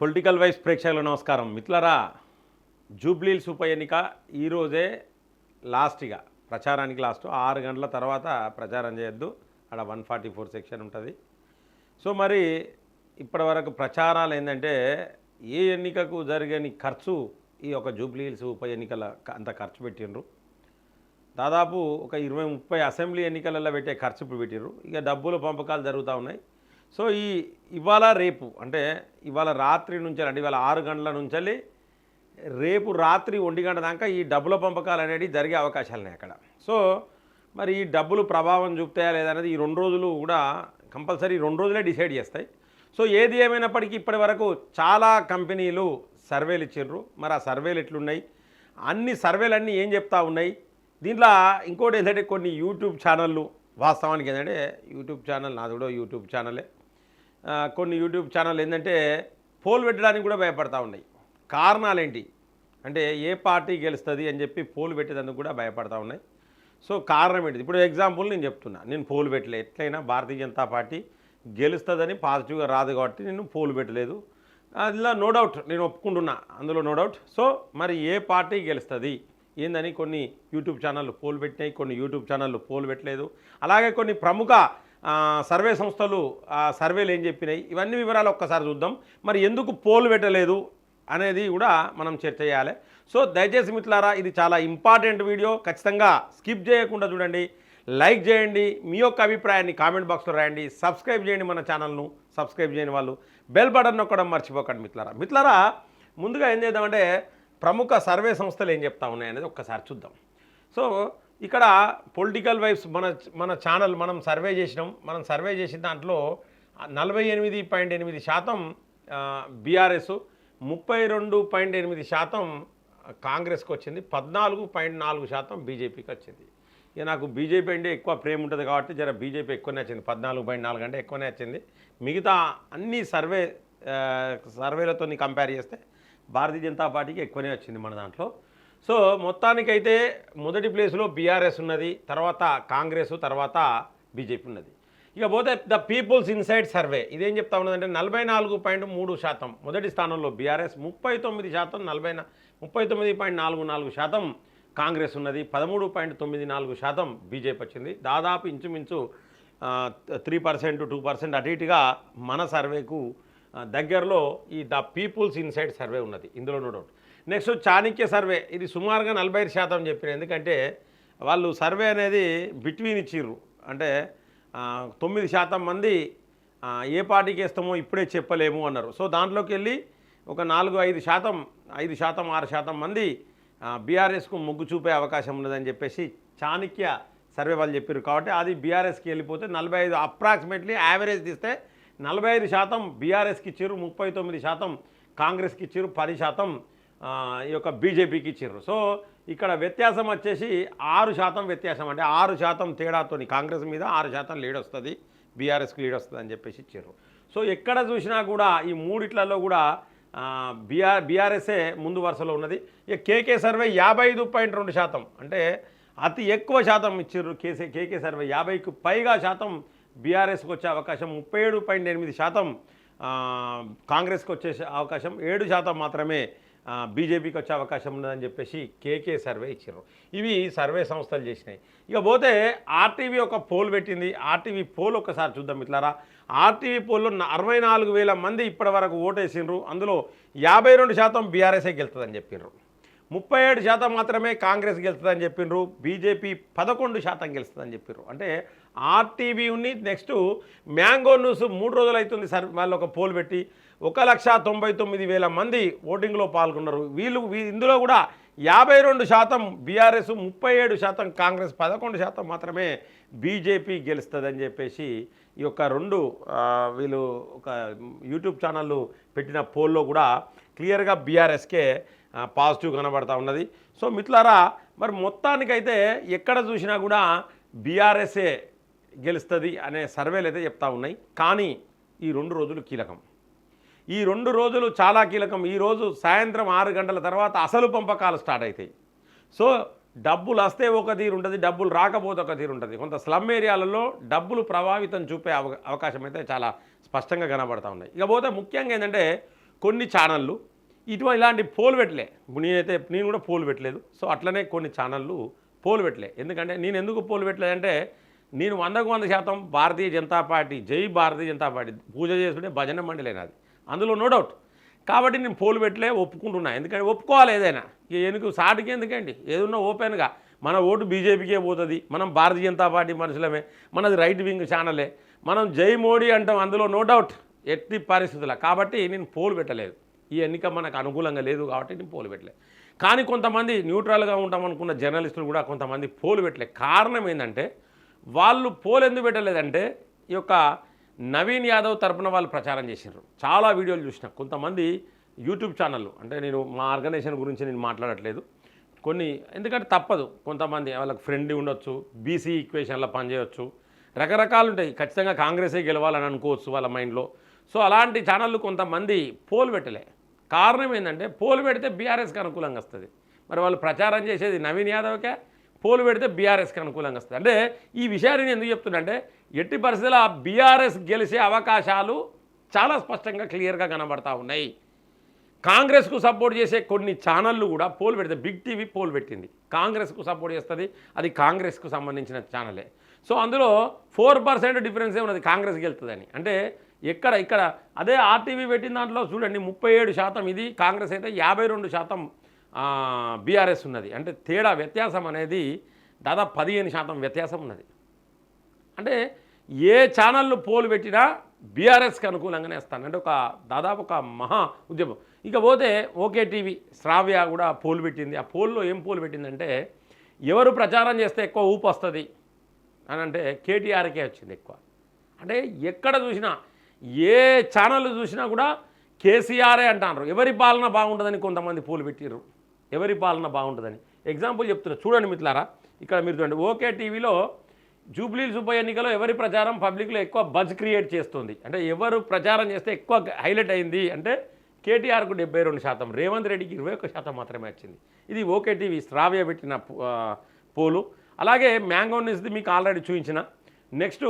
Political vice ప్రేక్షకులు నమస్కారం. మిత్రులరా జూబ్లీల్స్ ఉప ఎన్నిక ఈరోజే లాస్ట్గా ప్రచారానికి లాస్ట్. ఆరు గంటల తర్వాత ప్రచారం చేయొద్దు. అక్కడ వన్ ఫార్టీ ఫోర్ సెక్షన్ ఉంటుంది. సో మరి ఇప్పటివరకు ప్రచారాలు ఏంటంటే ఏ ఎన్నికకు జరగని ఖర్చు ఈ యొక్క జూబ్లీహిల్స్ ఉప ఎన్నికల అంత ఖర్చు పెట్టిండ్రు. దాదాపు ఒక ఇరవై ముప్పై అసెంబ్లీ ఎన్నికలలో పెట్టే ఖర్చు ఇప్పుడు పెట్టిర్రు ఇక డబ్బులు పంపకాలు జరుగుతూ ఉన్నాయి. సో ఈ ఇవాళ రేపు అంటే ఇవాళ రాత్రి నుంచి అంటే ఇవాళ ఆరు గంటల నుంచి రేపు రాత్రి ఒంటి గంట దాకా ఈ డబ్బుల పంపకాలు అనేవి జరిగే అవకాశాలు ఉన్నాయి అక్కడ. సో మరి ఈ డబ్బులు ప్రభావం చూపుతాయా లేదనేది ఈ రెండు రోజులు కూడా కంపల్సరీ రెండు రోజులే డిసైడ్ చేస్తాయి. సో ఏది ఏమైనప్పటికీ ఇప్పటి వరకు చాలా కంపెనీలు సర్వేలు ఇచ్చిండ్రు. మరి ఆ సర్వేలు ఎట్లున్నాయి? అన్ని సర్వేలన్నీ ఏం చెప్తా ఉన్నాయి? దీంట్లో ఇంకోటి ఏంటంటే కొన్ని యూట్యూబ్ ఛానళ్ళు వాస్తవానికి ఏంటంటే యూట్యూబ్ ఛానల్ నాది కూడా యూట్యూబ్ ఛానలే. కొన్ని యూట్యూబ్ ఛానల్ ఏంటంటే పోల్ పెట్టడానికి కూడా భయపడతా ఉన్నాయి. కారణాలేంటి? అంటే ఏ పార్టీ గెలుస్తుంది అని చెప్పి పోల్ పెట్టేందుకు కూడా భయపడతా ఉన్నాయి. సో కారణం ఏంటిది? ఇప్పుడు ఎగ్జాంపుల్ నేను చెప్తున్నా. నేను పోల్ పెట్టలే. ఎట్లయినా భారతీయ జనతా పార్టీ గెలుస్తుందని పాజిటివ్గా రాదు కాబట్టి నేను పోల్ పెట్టలేదు. అందులో నో డౌట్ నేను ఒప్పుకుంటున్నా. అందులో నో డౌట్. సో మరి ఏ పార్టీ గెలుస్తుంది? ఏందని కొన్ని యూట్యూబ్ ఛానళ్ళు పోల్ పెట్టినాయి. కొన్ని యూట్యూబ్ ఛానళ్ళు పోల్ పెట్టలేదు. అలాగే కొన్ని ప్రముఖ సర్వే సంస్థలు ఆ, సర్వేలు ఏం చెప్పినాయి? ఇవన్నీ వివరాలు ఒక్కసారి చూద్దాం. మరి ఎందుకు పోల్ పెట్టలేదు అనేది కూడా మనం చర్చ చేయాలి. సో దయచేసి మిత్రులారా ఇది చాలా ఇంపార్టెంట్ వీడియో. ఖచ్చితంగా స్కిప్ చేయకుండా చూడండి. లైక్ చేయండి. మీ యొక్క అభిప్రాయాన్ని కామెంట్ బాక్స్లో రాయండి. సబ్స్క్రైబ్ చేయండి మన ఛానల్ను. సబ్స్క్రైబ్ చేయని వాళ్ళు బెల్ బటన్ నొక్కడం మర్చిపోకండి మిత్రులారా. మిత్రులారా ముందుగా ఏం చేద్దామంటే ప్రముఖ సర్వే సంస్థలు ఏం చెప్తా ఉన్నాయనేది ఒక్కసారి చూద్దాం. సో ఇక్కడ పొలిటికల్ వైబ్స్ మన మన ఛానల్ మనం సర్వే చేసినాం. మనం సర్వే చేసిన దాంట్లో నలభై ఎనిమిది పాయింట్ ఎనిమిది శాతం బీఆర్ఎస్ ముప్పై రెండు పాయింట్ ఎనిమిది శాతం కాంగ్రెస్కి వచ్చింది. పద్నాలుగు పాయింట్ నాలుగు శాతం బీజేపీకి వచ్చింది. ఇక నాకు బీజేపీ అంటే ఎక్కువ ప్రేమ ఉంటుంది కాబట్టి జర బీజేపీ ఎక్కువనే వచ్చింది. పద్నాలుగు పాయింట్ నాలుగు అంటే ఎక్కువనే వచ్చింది. మిగతా అన్ని సర్వే సర్వేలతో కంపేర్ చేస్తే భారతీయ జనతా పార్టీకి ఎక్కువనే వచ్చింది మన దాంట్లో. సో మొత్తానికైతే మొదటి ప్లేస్లో బీఆర్ఎస్ ఉన్నది తర్వాత కాంగ్రెస్ తర్వాత బీజేపీ ఉన్నది. ఇక పోతే ద పీపుల్స్ ఇన్సైడ్ సర్వే ఇదేం చెప్తా ఉన్నదంటే నలభై నాలుగు పాయింట్ మూడు శాతం మొదటి స్థానంలో బీఆర్ఎస్ ముప్పై తొమ్మిది శాతం నలభై ముప్పై తొమ్మిది పాయింట్ నాలుగు నాలుగు శాతం కాంగ్రెస్ ఉన్నది పదమూడు పాయింట్ తొమ్మిది నాలుగు శాతం బీజేపీ వచ్చింది. దాదాపు ఇంచుమించు త్రీ పర్సెంట్ టూ పర్సెంట్ అటు ఇటుగా మన సర్వేకు దగ్గరలో ఈ ద పీపుల్స్ ఇన్సైడ్ సర్వే ఉన్నది. ఇందులో no doubt. Next Chanakya survey. ఇది సుమారుగా నలభై ఐదు శాతం చెప్పిన. ఎందుకంటే వాళ్ళు సర్వే అనేది బిట్వీన్ ఇచ్చిర్రు. అంటే తొమ్మిది శాతం మంది ఏ పార్టీకి వేస్తామో ఇప్పుడే చెప్పలేము అన్నారు. సో దాంట్లోకి వెళ్ళి ఒక నాలుగు ఐదు శాతం ఐదు శాతం ఆరు శాతం మంది బీఆర్ఎస్కు మొగ్గు చూపే అవకాశం ఉన్నదని చెప్పేసి చాణక్య సర్వే వాళ్ళు చెప్పారు కాబట్టి అది బీఆర్ఎస్కి వెళ్ళిపోతే నలభై ఐదు అప్రాక్సిమేట్లీ యావరేజ్ తీస్తే నలభై ఐదు శాతం బీఆర్ఎస్కి ఇచ్చారు ముప్పై తొమ్మిది శాతం కాంగ్రెస్కి ఇచ్చారు పది శాతం ఈ యొక్క బీజేపీకి ఇచ్చిర్రు సో ఇక్కడ వ్యత్యాసం వచ్చేసి ఆరు శాతం వ్యత్యాసం అంటే ఆరు శాతం తేడాతోని కాంగ్రెస్ మీద ఆరు శాతం లీడ్ వస్తుంది బీఆర్ఎస్కి లీడ్ వస్తుంది అని చెప్పేసి ఇచ్చారు సో ఎక్కడ చూసినా కూడా ఈ మూడిట్లలో కూడా బీఆర్ బీఆర్ఎస్ఏ ముందు వరుసలో ఉన్నది. ఇక కేకే సర్వే యాభై ఐదు పాయింట్ రెండు శాతం అంటే అతి ఎక్కువ శాతం ఇచ్చారు కేసే కేకే సర్వే. యాభైకి పైగా శాతం బీఆర్ఎస్కి వచ్చే అవకాశం ముప్పై ఏడు పాయింట్ ఎనిమిది శాతం కాంగ్రెస్కి వచ్చే అవకాశం ఏడు శాతం మాత్రమే బీజేపీకి వచ్చే అవకాశం ఉన్నదని చెప్పేసి కేకే సర్వే ఇచ్చారు. ఇవి సర్వే సంస్థలు చేసినాయి. ఇక పోతే ఆర్టీవీ ఒక పోల్ పెట్టింది. ఆర్టీవీ పోల్ ఒకసారి చూద్దాం ఇట్లారా ఆర్టీవీ పోల్లో అరవై నాలుగు వేల మంది ఇప్పటి వరకు ఓటేసిండ్రు. అందులో యాభై రెండు శాతం బీఆర్ఎస్ఏ గెలుతుందని చెప్పిండ్రు ముప్పై ఏడు శాతం మాత్రమే కాంగ్రెస్ గెలుస్తుందని చెప్పిండ్రు బీజేపీ పదకొండు శాతం గెలుస్తుందని చెప్పారు అంటే ఆర్టీవీ ఉన్ని నెక్స్ట్ మ్యాంగో న్యూస్ మూడు రోజులు అవుతుంది సార్ వాళ్ళు ఒక పోల్ పెట్టి. ఒక లక్ష తొంభై తొమ్మిది వేల మంది ఓటింగ్లో పాల్గొన్నారు. వీళ్ళు ఇందులో కూడా యాభై రెండు శాతం బీఆర్ఎస్ ముప్పై ఏడు శాతం కాంగ్రెస్ పదకొండు శాతం మాత్రమే బీజేపీ గెలుస్తుందని చెప్పేసి ఈ యొక్క రెండు వీళ్ళు ఒక యూట్యూబ్ ఛానళ్ళు పెట్టిన పోల్లో కూడా క్లియర్గా బీఆర్ఎస్కే పాజిటివ్ కనబడతా ఉన్నది. సో మిత్రులారా మరి మొత్తానికైతే ఎక్కడ చూసినా కూడా బీఆర్ఎస్ఏ గెలుస్తుంది అనే సర్వేలు అయితే చెప్తా ఉన్నాయి. కానీ ఈ రెండు రోజులు కీలకం. ఈ రెండు రోజులు చాలా కీలకం. ఈరోజు సాయంత్రం ఆరు గంటల తర్వాత అసలు పంపకాలు స్టార్ట్ అవుతాయి సో డబ్బులు వస్తే ఒక తీరు ఉంటుంది డబ్బులు రాకపోతే ఒక తీరు ఉంటుంది. కొంత స్లమ్ ఏరియాలలో డబ్బులు ప్రభావితం చూపే అవకాశం అయితే చాలా స్పష్టంగా కనబడతా ఉన్నాయి. ఇక పోతే ముఖ్యంగా ఏంటంటే కొన్ని ఛానళ్ళు ఇటు ఇలాంటి పోలు పెట్టలే. నేనైతే నేను కూడా పోలు పెట్టలేదు. సో అట్లనే కొన్ని ఛానళ్ళు పోలు పెట్టలే. ఎందుకంటే నేను ఎందుకు పోలు పెట్టలేదంటే నేను వందకు వంద శాతం భారతీయ జనతా పార్టీ జై భారతీయ జనతా పార్టీ పూజ చేసుకుంటే భజన మండలే నాది. అందులో నో డౌట్ కాబట్టి నేను పోలు పెట్టలే ఒప్పుకుంటున్నా. ఎందుకంటే ఒప్పుకోవాలి ఏదైనా. ఇక ఎందుకు సాటికి ఎందుకండి ఏదన్నా ఓపెన్గా. మన ఓటు బీజేపీకే పోతుంది. మనం భారతీయ జనతా పార్టీ మనుషులమే. మనది రైట్ వింగ్ ఛానలే మనం జై మోడీ అంటాం అందులో నో డౌట్ ఎట్టి పరిస్థితుల. కాబట్టి నేను పోలు పెట్టలేదు. ఈ ఎన్నిక మనకు అనుకూలంగా లేదు కాబట్టి నేను పోలు పెట్టలేదు కానీ కొంతమంది న్యూట్రల్గా ఉంటామనుకున్న జర్నలిస్టులు కూడా కొంతమంది పోలు పెట్టలే. కారణం ఏంటంటే వాళ్ళు పోలు ఎందుకు పెట్టలేదంటే ఈ యొక్క నవీన్ యాదవ్ తరపున వాళ్ళు ప్రచారం చేసినారు చాలా వీడియోలు చూసిన. కొంతమంది యూట్యూబ్ ఛానళ్ళు అంటే నేను మా ఆర్గనైజేషన్ గురించి నేను మాట్లాడట్లేదు. కొన్ని ఎందుకంటే తప్పదు. కొంతమంది వాళ్ళకి ఫ్రెండ్ ఉండొచ్చు బీసీ ఈక్వేషన్లో పనిచేయవచ్చు రకరకాలు ఉంటాయి. ఖచ్చితంగా కాంగ్రెసే గెలవాలని అనుకోవచ్చు వాళ్ళ మైండ్లో. సో అలాంటి ఛానళ్ళు కొంతమంది పోల్ పెట్టలే. కారణం ఏంటంటే పోల్ పెడితే బీఆర్ఎస్కి అనుకూలంగా వస్తుంది. మరి వాళ్ళు ప్రచారం చేసేది నవీన్ యాదవ్కే? పోలు పెడితే బీఆర్ఎస్కి అనుకూలంగా వస్తుంది. అంటే ఈ విషయాన్ని నేను ఎందుకు చెప్తున్నా అంటే ఎట్టి పరిస్థితుల్లో ఆ బీఆర్ఎస్ గెలిచే అవకాశాలు చాలా స్పష్టంగా క్లియర్గా కనబడతా ఉన్నాయి. కాంగ్రెస్కు సపోర్ట్ చేసే కొన్ని ఛానళ్ళు కూడా పోల్ పెడితే బిగ్ టీవీ పోల్ పెట్టింది. కాంగ్రెస్కు సపోర్ట్ చేస్తుంది అది కాంగ్రెస్కు సంబంధించిన ఛానలే. సో అందులో ఫోర్ పర్సెంట్ డిఫరెన్సే ఉన్నది కాంగ్రెస్ గెలుతుందని. అంటే ఎక్కడ ఇక్కడ అదే ఆర్టీవీ పెట్టిన దాంట్లో చూడండి ముప్పై ఏడు శాతం ఇది కాంగ్రెస్ అయితే యాభై రెండు శాతం బీఆర్ఎస్ ఉన్నది. అంటే తేడా వ్యత్యాసం అనేది దాదాపు పదిహేను శాతం వ్యత్యాసం ఉన్నది. అంటే ఏ ఛానళ్ళు పోలు పెట్టినా బీఆర్ఎస్కి అనుకూలంగానే వస్తాను. అంటే ఒక దాదాపు ఒక మహా ఉద్యమం. ఇక పోతే ఓకే టీవీ శ్రావ్య కూడా పోలు పెట్టింది. ఆ పోల్లో ఏం పోలు పెట్టిందంటే ఎవరు ప్రచారం చేస్తే ఎక్కువ ఊపు వస్తుంది అని అంటే కేటీఆర్కే వచ్చింది ఎక్కువ. అంటే ఎక్కడ చూసినా ఏ ఛానల్ చూసినా కూడా కేసీఆరే అంటారు ఎవరి పాలన బాగుంటుందని కొంతమంది పోలు పెట్టిర్రు. ఎవరి పాలన బాగుంటుందని. ఎగ్జాంపుల్ చెప్తున్నా. చూడండి మిత్రులారా ఇక్కడ మీరు చూడండి. ఓకే టీవీలో జూబ్లీ ఉప ఎన్నికలో ఎవరి ప్రచారం పబ్లిక్లో ఎక్కువ బజ్ క్రియేట్ చేస్తుంది? అంటే ఎవరు ప్రచారం చేస్తే ఎక్కువ హైలైట్ అయింది అంటే కేటీఆర్కు డెబ్బై రెండు శాతం రేవంత్ రెడ్డికి ఇరవై ఒక్క శాతం మాత్రమే వచ్చింది. ఇది ఓకే టీవీ శ్రావ్య పెట్టిన పోలు. అలాగే మ్యాంగో న్యూస్ది మీకు ఆల్రెడీ చూపించిన. నెక్స్ట్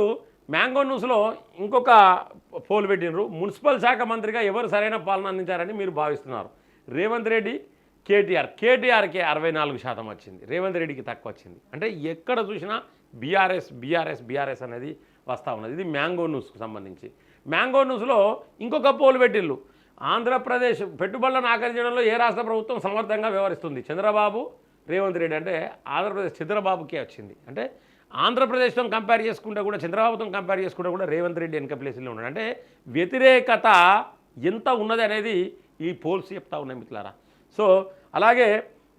మ్యాంగో న్యూస్లో ఇంకొక పోలు పెట్టినరు మున్సిపల్ శాఖ మంత్రిగా ఎవరు సరైన పాలన అందించారని మీరు భావిస్తున్నారు. రేవంత్ రెడ్డి కేటీఆర్. కేటీఆర్కే అరవై నాలుగు శాతం వచ్చింది. రేవంత్ రెడ్డికి తక్కువ వచ్చింది. అంటే ఎక్కడ చూసినా బీఆర్ఎస్ బీఆర్ఎస్ బీఆర్ఎస్ అనేది వస్తూ ఉన్నది. ఇది మ్యాంగో న్యూస్కు సంబంధించి. మ్యాంగో న్యూస్లో ఇంకొక పోలు పెట్టిల్లు. ఆంధ్రప్రదేశ్ పెట్టుబడులను ఆకర్షించడంలో ఏ రాష్ట్ర ప్రభుత్వం సమర్థంగా వ్యవహరిస్తుంది? చంద్రబాబు రేవంత్ రెడ్డి అంటే ఆంధ్రప్రదేశ్ చంద్రబాబుకే వచ్చింది. అంటే ఆంధ్రప్రదేశ్తో కంపేర్ చేసుకుంటే కూడా చంద్రబాబుతో కంపేర్ చేసుకుంటే కూడా రేవంత్ రెడ్డి వెనక ప్లేస్లో ఉన్నాడు. అంటే వ్యతిరేకత ఎంత ఉన్నది అనేది ఈ పోల్స్ చెప్తా ఉన్నాయి మిత్రులారా. సో అలాగే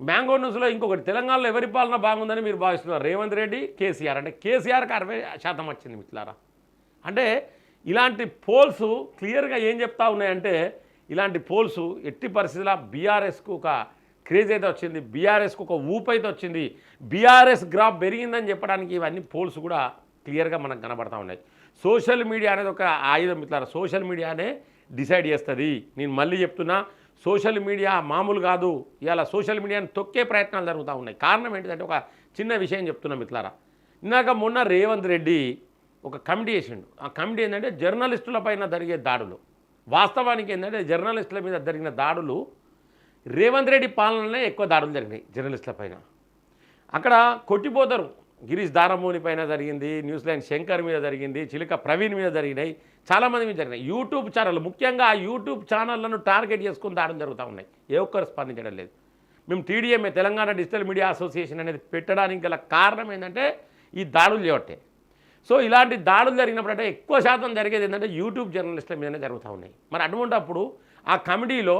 మ్యాంగో న్యూస్లో ఇంకొకటి తెలంగాణలో ఎవరి పాలన బాగుందని మీరు భావిస్తున్నారు? రేవంత్ రెడ్డి కేసీఆర్. అంటే కేసీఆర్కి అరవై శాతం వచ్చింది మిత్రులారా. అంటే ఇలాంటి పోల్స్ క్లియర్గా ఏం చెప్తా ఉన్నాయంటే ఇలాంటి పోల్స్ ఎట్టి పరిస్థితుల్లో బీఆర్ఎస్కు ఒక క్రేజ్ అయితే వచ్చింది బీఆర్ఎస్కు ఒక ఊపు అయితే వచ్చింది బీఆర్ఎస్ గ్రాఫ్ పెరిగిందని చెప్పడానికి ఇవన్నీ పోల్స్ కూడా క్లియర్గా మనకు కనబడతా ఉన్నాయి. సోషల్ మీడియా అనేది ఒక ఆయుధం ఇట్లా సోషల్ మీడియానే డిసైడ్ చేస్తుంది. నేను మళ్ళీ చెప్తున్నా సోషల్ మీడియా మామూలు కాదు. ఇలా సోషల్ మీడియాని తొక్కే ప్రయత్నాలు జరుగుతూ ఉన్నాయి. కారణం ఏంటిదంటే ఒక చిన్న విషయం చెప్తున్నాం మిత్రులారా. ఇందాక మొన్న రేవంత్ రెడ్డి ఒక కమిటీ వేసిండు. ఆ కమిటీ ఏంటంటే జర్నలిస్టుల పైన జరిగే దాడులు. వాస్తవానికి ఏంటంటే జర్నలిస్టుల మీద జరిగిన దాడులు రేవంత్ రెడ్డి పాలనలోనే ఎక్కువ దాడులు జరిగినాయి జర్నలిస్టుల పైన. అక్కడ కొట్టిపోతారు. గిరీష్ దారమూని పైన జరిగింది న్యూజిలాండ్ శంకర్ మీద జరిగింది చిలుక ప్రవీణ్ మీద జరిగినాయి చాలామంది మీద జరిగినాయి. యూట్యూబ్ ఛానల్ ముఖ్యంగా ఆ యూట్యూబ్ ఛానళ్ళను టార్గెట్ చేసుకుని దాడులు జరుగుతూ ఉన్నాయి. ఏ ఒక్కరు స్పందించడం లేదు. మేము TDMA Telangana digital media association అనేది పెట్టడానికి గల కారణం ఏంటంటే ఈ దాడులు చేయబట్టే సో ఇలాంటి దాడులు జరిగినప్పుడు అంటే ఎక్కువ శాతం జరిగేది ఏంటంటే యూట్యూబ్ జర్నలిస్టుల మీదనే జరుగుతూ ఉన్నాయి. మరి అటువంటిప్పుడు ఆ కమిటీలో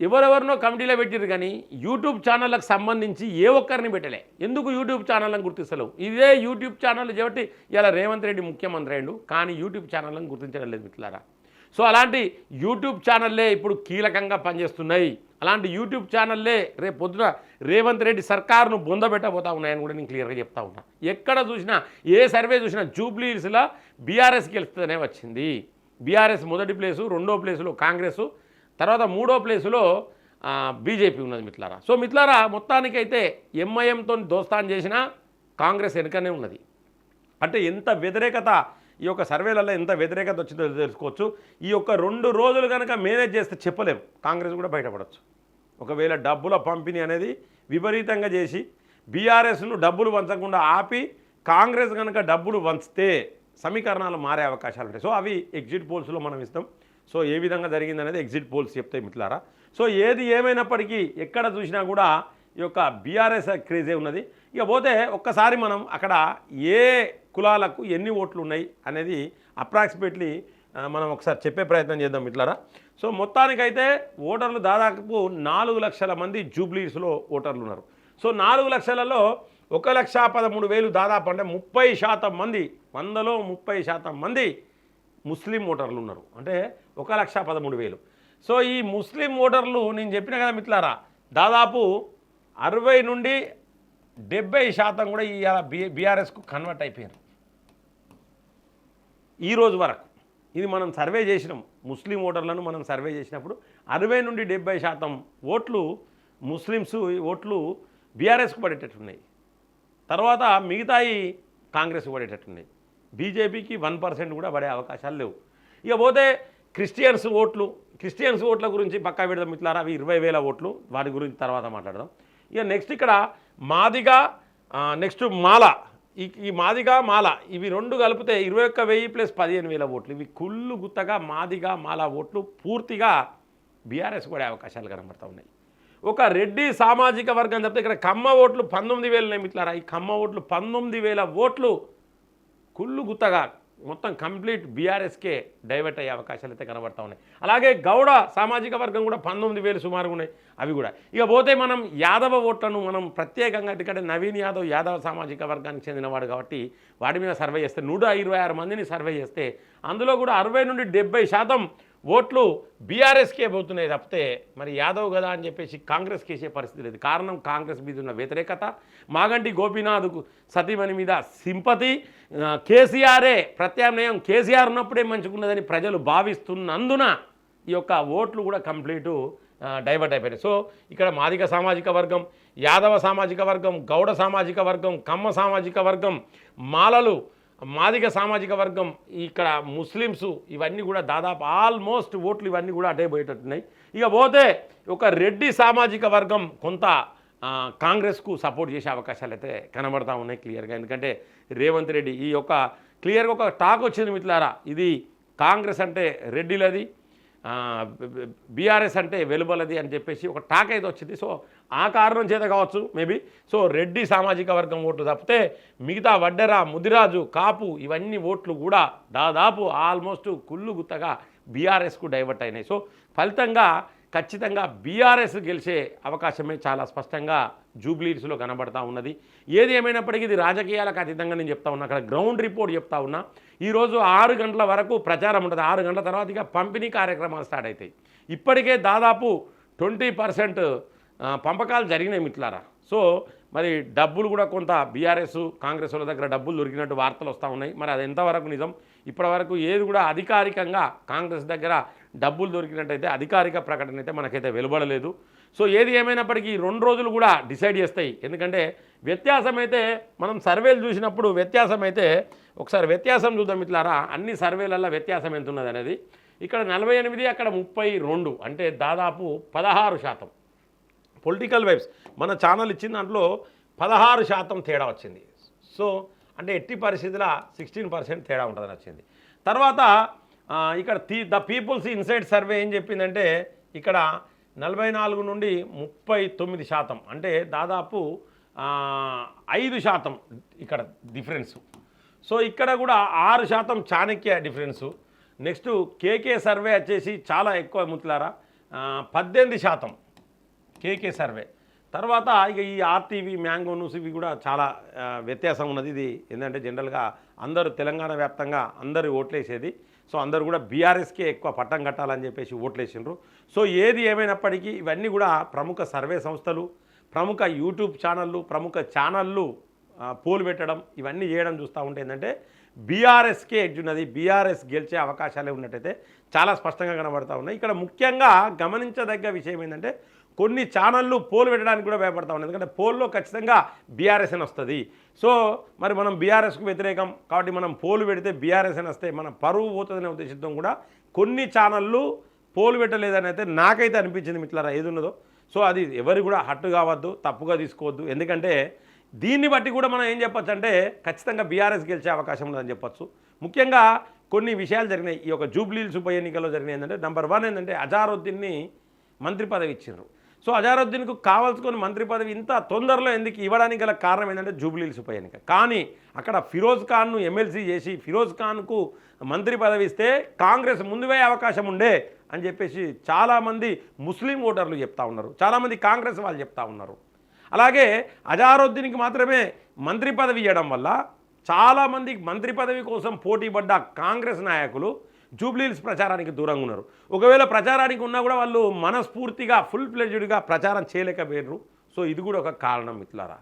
ఎవరెవరినో కమిటీలో పెట్టిరు కానీ యూట్యూబ్ ఛానళ్ళకు సంబంధించి ఏ ఒక్కరిని పెట్టలే. ఎందుకు యూట్యూబ్ ఛానళ్ళని గుర్తిస్తలేవు? ఇదే యూట్యూబ్ ఛానల్ కాబట్టి ఇలా రేవంత్ రెడ్డి ముఖ్యమంత్రి అయ్యండు కానీ యూట్యూబ్ ఛానళ్ళని గుర్తించడం లేదు మిత్రులారా. సో అలాంటి యూట్యూబ్ ఛానళ్ళే ఇప్పుడు కీలకంగా పనిచేస్తున్నాయి. అలాంటి యూట్యూబ్ ఛానళ్ళే రేపు పొద్దున రేవంత్ రెడ్డి సర్కారును బొందబెట్టబోతా ఉన్నాయని కూడా నేను క్లియర్గా చెప్తా ఉన్నా. ఎక్కడ చూసినా ఏ సర్వే చూసినా జూబ్లీస్లో బీఆర్ఎస్ గెలుస్తుందనే వచ్చింది. బీఆర్ఎస్ మొదటి ప్లేసు రెండో ప్లేసులో కాంగ్రెస్ తర్వాత మూడో ప్లేసులో బీజేపీ ఉన్నది మిత్లారా. సో మిత్లారా మొత్తానికైతే ఎంఐఎంతో దోస్తాన్ చేసినా కాంగ్రెస్ వెనుకనే ఉన్నది. అంటే ఎంత వ్యతిరేకత ఈ యొక్క సర్వేలలో ఎంత వ్యతిరేకత వచ్చిందో తెలుసుకోవచ్చు. ఈ యొక్క రెండు రోజులు కనుక మేనేజ్ చేస్తే చెప్పలేము కాంగ్రెస్ కూడా బయటపడవచ్చు ఒకవేళ డబ్బుల పంపిణీ అనేది విపరీతంగా చేసి బీఆర్ఎస్ను డబ్బులు వంచకుండా ఆపి కాంగ్రెస్ కనుక డబ్బులు వంచితే సమీకరణాలు మారే అవకాశాలు ఉంటాయి. సో అవి ఎగ్జిట్ పోల్స్లో మనం ఇస్తాం. సో ఏ విధంగా జరిగిందనేది ఎగ్జిట్ పోల్స్ చెప్తాయి మిట్లారా సో ఏది ఏమైనప్పటికీ ఎక్కడ చూసినా కూడా ఈ యొక్క బీఆర్ఎస్ క్రేజే ఉన్నది. ఇక పోతే ఒక్కసారి మనం అక్కడ ఏ కులాలకు ఎన్ని ఓట్లు ఉన్నాయి అనేది అప్రాక్సిమేట్లీ మనం ఒకసారి చెప్పే ప్రయత్నం చేద్దాం మిట్లారా సో మొత్తానికైతే ఓటర్లు దాదాపు నాలుగు లక్షల మంది జూబ్లీస్లో ఓటర్లు ఉన్నారు సో నాలుగు లక్షలలో ఒక లక్ష పదమూడు వేలు దాదాపు అంటే ముప్పై శాతం మంది వందలో ముప్పై శాతం మంది ముస్లిం ఓటర్లు ఉన్నారు. అంటే ఒక లక్ష పదమూడు వేలు. సో ఈ ముస్లిం ఓటర్లు నేను చెప్పిన కదా మిత్రులారా దాదాపు అరవై నుండి డెబ్బై శాతం కూడా ఈ బీఆర్ఎస్కు కన్వర్ట్ అయిపోయారు ఈ రోజు వరకు ఇది మనం సర్వే చేసినాం. ముస్లిం ఓటర్లను మనం సర్వే చేసినప్పుడు అరవై నుండి డెబ్బై శాతం ఓట్లు ముస్లిమ్స్ ఓట్లు బీఆర్ఎస్కు పడేటట్టున్నాయి తర్వాత మిగతాయి కాంగ్రెస్కు పడేటట్టున్నాయి బీజేపీకి వన్ పర్సెంట్ కూడా పడే అవకాశాలు లేవు. ఇక పోతే క్రిస్టియన్స్ ఓట్లు క్రిస్టియన్స్ ఓట్ల గురించి పక్కా పెడదాం మిట్లారా అవి ఇరవై వేల ఓట్లు వాటి గురించి తర్వాత మాట్లాడదాం. ఇక నెక్స్ట్ ఇక్కడ మాదిగా నెక్స్ట్ మాల. ఈ ఈ మాదిగా మాల ఇవి రెండు కలిపితే ఇరవై ఒక్క వెయ్యి ప్లస్ పదిహేను వేల ఓట్లు. ఇవి కుళ్ళు గుత్తగా మాదిగా మాల ఓట్లు పూర్తిగా బీఆర్ఎస్ కూడా అవకాశాలు కనబడుతూ ఉన్నాయి. ఒక రెడ్డి సామాజిక వర్గం చెప్తే ఇక్కడ కమ్మ ఓట్లు పంతొమ్మిది వేలు మిట్లారా ఈ కమ్మ ఓట్లు పంతొమ్మిది వేల ఓట్లు కుళ్ళు గుత్తగా మొత్తం కంప్లీట్ బీఆర్ఎస్కే డైవర్ట్ అయ్యే అవకాశాలు అయితే కనబడతా ఉన్నాయి. అలాగే గౌడ సామాజిక వర్గం కూడా పంతొమ్మిది వేలు సుమారుగా ఉన్నాయి. అవి కూడా. ఇక పోతే మనం యాదవ ఓట్లను మనం ప్రత్యేకంగా ఎందుకంటే నవీన్ యాదవ్ యాదవ సామాజిక వర్గానికి చెందినవాడు కాబట్టి వాడి మీద సర్వే చేస్తే నూట ఇరవై ఆరు మందిని సర్వే చేస్తే అందులో కూడా అరవై నుండి డెబ్బై శాతం ఓట్లు బీఆర్ఎస్కే పోతున్నాయి తప్పితే మరి యాదవ్ కదా అని చెప్పేసి కాంగ్రెస్కి వేసే పరిస్థితి లేదు. కారణం కాంగ్రెస్ మీద ఉన్న వ్యతిరేకత మాగంటి గోపీనాథ్కు సతీమణి మీద సింపతి కేసీఆరే ప్రత్యామ్నాయం కేసీఆర్ ఉన్నప్పుడే మంచుకున్నదని ప్రజలు భావిస్తున్నందున ఈ యొక్క ఓట్లు కూడా కంప్లీటు డైవర్ట్ అయిపోయినాయి. సో ఇక్కడ మాదిక సామాజిక వర్గం యాదవ సామాజిక వర్గం గౌడ సామాజిక వర్గం కమ్మ సామాజిక వర్గం మాలలు మాదిగ సామాజిక వర్గం ఇక్కడ ముస్లిమ్స్ ఇవన్నీ కూడా దాదాపు ఆల్మోస్ట్ ఓట్లు ఇవన్నీ కూడా అటే పోయేటట్టున్నాయి. ఇక పోతే ఒక రెడ్డి సామాజిక వర్గం కొంత కాంగ్రెస్కు సపోర్ట్ చేసే అవకాశాలు అయితే కనబడతా ఉన్నాయి క్లియర్గా ఎందుకంటే రేవంత్ రెడ్డి ఈ యొక్క క్లియర్గా ఒక టాక్ వచ్చింది మిత్రులారా. ఇది కాంగ్రెస్ అంటే రెడ్డిలది బీఆర్ఎస్ అంటే వెలుబలది అని చెప్పేసి ఒక టాక్ అయితే వచ్చింది. సో ఆ కారణం చేత కావచ్చు మేబీ. సో రెడ్డి సామాజిక వర్గం ఓట్లు తప్పితే మిగతా వడ్డెర ముదిరాజు కాపు ఇవన్నీ ఓట్లు కూడా దాదాపు ఆల్మోస్ట్ కుళ్ళు గుత్తగా బీఆర్ఎస్కు డైవర్ట్ అయినాయి. సో ఫలితంగా ఖచ్చితంగా బీఆర్ఎస్ గెలిచే అవకాశమే చాలా స్పష్టంగా జూబ్లీస్లో కనబడతా ఉన్నది. ఏది ఏమైనప్పటికీ ఇది రాజకీయాలకు అతీతంగా నేను చెప్తా ఉన్నా. అక్కడ గ్రౌండ్ రిపోర్ట్ చెప్తా ఉన్నా. ఈరోజు ఆరు గంటల వరకు ప్రచారం ఉంటుంది. ఆరు గంటల తర్వాత ఇక పంపిణీ కార్యక్రమాలు స్టార్ట్ అవుతాయి ఇప్పటికే దాదాపు ట్వంటీ పర్సెంట్ పంపకాలు జరిగినాయి మిట్లారా సో మరి డబ్బులు కూడా కొంత బీఆర్ఎస్ కాంగ్రెస్ వాళ్ళ దగ్గర డబ్బులు దొరికినట్టు వార్తలు వస్తూ ఉన్నాయి. మరి అది ఎంతవరకు నిజం? ఇప్పటివరకు ఏది కూడా అధికారికంగా కాంగ్రెస్ దగ్గర డబ్బులు దొరికినట్టయితే అధికారిక ప్రకటన అయితే మనకైతే వెలువడలేదు. సో ఏది ఏమైనప్పటికీ రెండు రోజులు కూడా డిసైడ్ చేస్తాయి. ఎందుకంటే వ్యత్యాసం అయితే మనం సర్వేలు చూసినప్పుడు వ్యత్యాసం అయితే ఒకసారి వ్యత్యాసం చూద్దాం ఇట్లారా అన్ని సర్వేలల్లో వ్యత్యాసం ఎంత ఉన్నది అనేది ఇక్కడ నలభై ఎనిమిది అక్కడ ముప్పై రెండు అంటే దాదాపు పదహారు శాతం. Political vibes. మన ఛానల్ ఇచ్చిన దాంట్లో పదహారు శాతం తేడా వచ్చింది. సో అంటే ఎట్టి పరిస్థితుల సిక్స్టీన్ పర్సెంట్ తేడా ఉంటుందని వచ్చింది. తర్వాత ఇక్కడ ద పీపుల్స్ ఇన్సైడ్ సర్వే ఏం చెప్పిందంటే ఇక్కడ నలభై నాలుగు నుండి ముప్పై తొమ్మిది శాతం అంటే దాదాపు ఐదు శాతం ఇక్కడ డిఫరెన్సు. సో ఇక్కడ కూడా ఆరు శాతం Chanakya difference. Next KK survey వచ్చేసి చాలా ఎక్కువ ముత్తులారా. పద్దెనిమిది శాతం కేకే సర్వే. తర్వాత ఇక ఈ ఆర్టీవీ మ్యాంగో న్యూస్ ఇవి కూడా చాలా వ్యత్యాసం ఉన్నది. ఇది ఏంటంటే జనరల్గా అందరూ తెలంగాణ వ్యాప్తంగా అందరూ ఓట్లేసేది. సో అందరూ కూడా బీఆర్ఎస్కే ఎక్కువ పట్టం కట్టాలని చెప్పేసి ఓట్లేసిండ్రు. సో ఏది ఏమైనప్పటికీ ఇవన్నీ కూడా ప్రముఖ సర్వే సంస్థలు ప్రముఖ యూట్యూబ్ ఛానళ్ళు ప్రముఖ ఛానళ్ళు పోలు పెట్టడం ఇవన్నీ చేయడం చూస్తూ ఉంటే ఏంటంటే బీఆర్ఎస్కే ఎడ్జ్ ఉన్నది. బీఆర్ఎస్ గెలిచే అవకాశాలే ఉన్నట్టయితే చాలా స్పష్టంగా కనబడతా ఉన్నాయి. ఇక్కడ ముఖ్యంగా గమనించదగ్గ విషయం ఏంటంటే కొన్ని ఛానళ్ళు పోల్ పెట్టడానికి కూడా భయపడతా ఉన్నాయి ఎందుకంటే పోల్లో ఖచ్చితంగా బీఆర్ఎస్ అని వస్తుంది. సో మరి మనం బీఆర్ఎస్కు వ్యతిరేకం కాబట్టి మనం పోలు పెడితే బీఆర్ఎస్ అని వస్తే మన పరువు పోతుందనే ఉద్దేశంతో కూడా కొన్ని ఛానళ్ళు పోలు పెట్టలేదని అయితే నాకైతే అనిపించింది మిట్లారా ఏది ఉన్నదో. సో అది ఎవరు కూడా హట్టు కావద్దు తప్పుగా తీసుకోవద్దు. ఎందుకంటే దీన్ని బట్టి కూడా మనం ఏం చెప్పొచ్చు అంటే ఖచ్చితంగా బీఆర్ఎస్ గెలిచే అవకాశం ఉందని చెప్పొచ్చు. ముఖ్యంగా కొన్ని విషయాలు జరిగినాయి. ఈ యొక్క జూబ్లీల్స్ ఉప ఎన్నికల్లో జరిగినాయి ఏంటంటే నెంబర్ వన్ ఏంటంటే అజారుద్దీన్ని మంత్రి పదవి ఇచ్చిండ్రు. సో అజారుద్దీన్కు కావాల్సుకొని మంత్రి పదవి ఇంత తొందరలో ఎందుకు ఇవ్వడానికి గల కారణం ఏంటంటే జూబ్లీల్స్ ఉప ఎన్నిక. కానీ అక్కడ ఫిరోజ్ ఖాన్ను ఎమ్మెల్సీ చేసి ఫిరోజ్ ఖాన్కు మంత్రి పదవి ఇస్తే కాంగ్రెస్ ముందువే అవకాశం ఉండే అని చెప్పేసి చాలామంది ముస్లిం ఓటర్లు చెప్తా ఉన్నారు. చాలామంది కాంగ్రెస్ వాళ్ళు చెప్తా ఉన్నారు. అలాగే అజారుద్దీన్కి మాత్రమే మంత్రి పదవి ఇవ్వడం వల్ల చాలామంది మంత్రి పదవి కోసం పోటీ పడ్డ కాంగ్రెస్ నాయకులు జూబ్లీల్స్ ప్రచారానికి దూరంగా ఉన్నారు. ఒకవేళ ప్రచారానికి ఉన్నా కూడా వాళ్ళు మనస్ఫూర్తిగా ఫుల్ ప్లెజ్డ్గా ప్రచారం చేయలేకపోయినారు సో ఇది కూడా ఒక కారణం మిత్రులారా.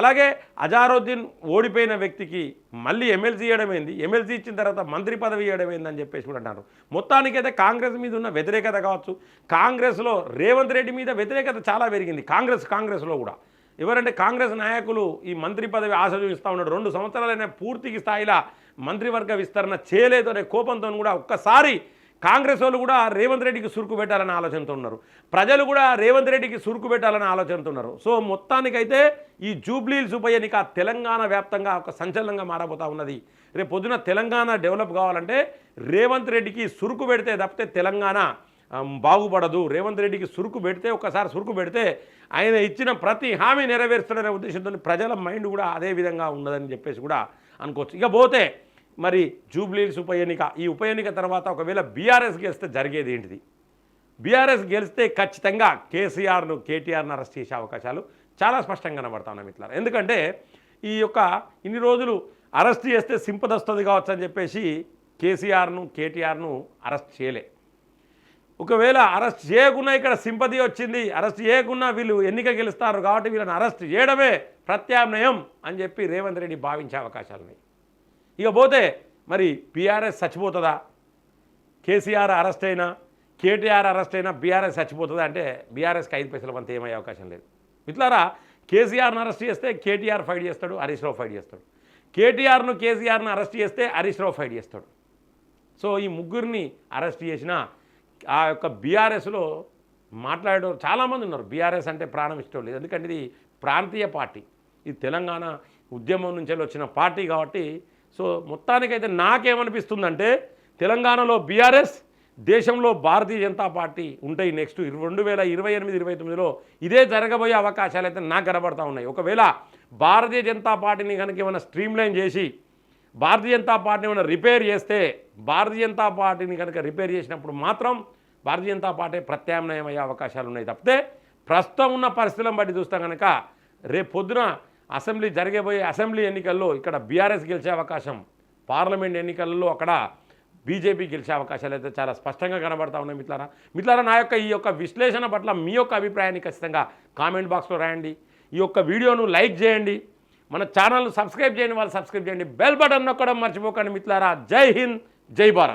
అలాగే అజారుద్దీన్ ఓడిపోయిన వ్యక్తికి మళ్ళీ ఎమ్మెల్సీ ఇవ్వడం ఏంది? ఎమ్మెల్సీ ఇచ్చిన తర్వాత మంత్రి పదవి ఇవ్వడం ఏందని చెప్పేసి కూడా అంటారు. మొత్తానికైతే కాంగ్రెస్ మీద ఉన్న వ్యతిరేకత కావచ్చు. కాంగ్రెస్లో రేవంత్ రెడ్డి మీద వ్యతిరేకత చాలా పెరిగింది. కాంగ్రెస్ కాంగ్రెస్లో కూడా. ఎవరంటే కాంగ్రెస్ నాయకులు ఈ మంత్రి పదవి ఆశ చూపిస్తూ ఉన్నాడు. రెండు సంవత్సరాలైనా పూర్తికి స్థాయిలో మంత్రివర్గ విస్తరణ చేయలేదు అనే కోపంతో కూడా ఒక్కసారి కాంగ్రెస్ వాళ్ళు కూడా రేవంత్ రెడ్డికి సురుకు పెట్టాలనే ఆలోచనతో ఉన్నారు. ప్రజలు కూడా రేవంత్ రెడ్డికి సురుకు పెట్టాలనే ఆలోచనతో ఉన్నారు. సో మొత్తానికైతే ఈ జూబ్లీల్స్ ఉప ఎన్నిక తెలంగాణ వ్యాప్తంగా ఒక సంచలనంగా మారబోతా ఉన్నది. రేపు పొద్దున తెలంగాణ డెవలప్ కావాలంటే రేవంత్ రెడ్డికి సురుకు పెడితే తప్పితే తెలంగాణ బాగుపడదు. రేవంత్ రెడ్డికి సురుకు పెడితే ఒకసారి సురుకు పెడితే ఆయన ఇచ్చిన ప్రతి హామీ నెరవేరుస్తాడనే ఉద్దేశంతో ప్రజల మైండ్ కూడా అదే విధంగా ఉన్నదని చెప్పేసి కూడా అనుకోవచ్చు. ఇక పోతే మరి జూబ్లీస్ ఉప ఎన్నిక. ఈ ఉప ఎన్నిక తర్వాత ఒకవేళ బీఆర్ఎస్ గెలిస్తే జరిగేది ఏంటిది? బీఆర్ఎస్ గెలిస్తే ఖచ్చితంగా కేసీఆర్ను కేటీఆర్ను అరెస్ట్ చేసే అవకాశాలు చాలా స్పష్టంగా కనబడతాను ఇట్లా ఎందుకంటే ఈ యొక్క ఇన్ని రోజులు అరెస్ట్ చేస్తే సింపతి వస్తుంది కావచ్చు అని చెప్పేసి కేసీఆర్ను కేటీఆర్ను అరెస్ట్ చేయలే. ఒకవేళ అరెస్ట్ చేయకుండా ఇక్కడ సింపతి వచ్చింది అరెస్ట్ చేయకుండా వీళ్ళు ఎన్నిక గెలుస్తారు కాబట్టి వీళ్ళని అరెస్ట్ చేయడమే ప్రత్యామ్నాయం అని చెప్పి రేవంత్ రెడ్డి భావించే అవకాశాలు ఉన్నాయి. ఇక పోతే మరి బీఆర్ఎస్ చచ్చిపోతుందా? కేసీఆర్ అరెస్ట్ అయినా కేటీఆర్ అరెస్ట్ అయినా బీఆర్ఎస్ చచ్చిపోతుందా అంటే బీఆర్ఎస్కి ఐదు పైసల వంత ఏమయ్యే అవకాశం లేదు. మిట్లారా కేసీఆర్ను అరెస్ట్ చేస్తే కేటీఆర్ ఫైట్ చేస్తాడు హరీష్ రావు ఫైట్ చేస్తాడు. కేటీఆర్ను కేసీఆర్ను అరెస్ట్ చేస్తే హరీష్ రావు ఫైట్ చేస్తాడు. సో ఈ ముగ్గురిని అరెస్ట్ చేసిన ఆ యొక్క బీఆర్ఎస్లో మాట్లాడే చాలామంది ఉన్నారు. బీఆర్ఎస్ అంటే ప్రాణం ఇష్టం లేదు. ఎందుకంటే ఇది ప్రాంతీయ పార్టీ. ఇది తెలంగాణ ఉద్యమం నుంచి వచ్చిన పార్టీ కాబట్టి సో మొత్తానికైతే నాకేమనిపిస్తుందంటే తెలంగాణలో బీఆర్ఎస్ దేశంలో భారతీయ జనతా పార్టీ ఉంటాయి నెక్స్ట్ రెండు వేల ఇరవై ఎనిమిది ఇరవై తొమ్మిదిలో. ఇదే జరగబోయే అవకాశాలు అయితే నాకు కనబడతా ఉన్నాయి. ఒకవేళ భారతీయ జనతా పార్టీని కనుక ఏమైనా స్ట్రీమ్లైన్ చేసి భారతీయ జనతా పార్టీని ఏమైనా రిపేర్ చేస్తే భారతీయ జనతా పార్టీని కనుక రిపేర్ చేసినప్పుడు మాత్రం భారతీయ జనతా పార్టీ ప్రత్యామ్నాయం అయ్యే అవకాశాలు ఉన్నాయి. తప్పితే ప్రస్తుతం ఉన్న పరిస్థితులను బట్టి చూస్తే కనుక రేపు పొద్దున అసెంబ్లీ జరగబోయే అసెంబ్లీ ఎన్నికల్లో ఇక్కడ బీఆర్ఎస్ గెలిచే అవకాశం పార్లమెంట్ ఎన్నికల్లో అక్కడ బీజేపీ గెలిచే అవకాశాలు అయితే చాలా స్పష్టంగా కనబడతా ఉన్నాయి మిత్రులారా. మిత్రులారా నా యొక్క ఈ యొక్క విశ్లేషణ పట్ల మీ యొక్క అభిప్రాయాన్ని ఖచ్చితంగా కామెంట్ బాక్స్లో రాయండి. ఈ యొక్క వీడియోను లైక్ చేయండి. మన ఛానల్ను సబ్స్క్రైబ్ చేయండి వాళ్ళు సబ్స్క్రైబ్ చేయండి. బెల్ బటన్ నొక్కడం మర్చిపోకండి మిత్రులారా. జై హింద్ జై భారత్.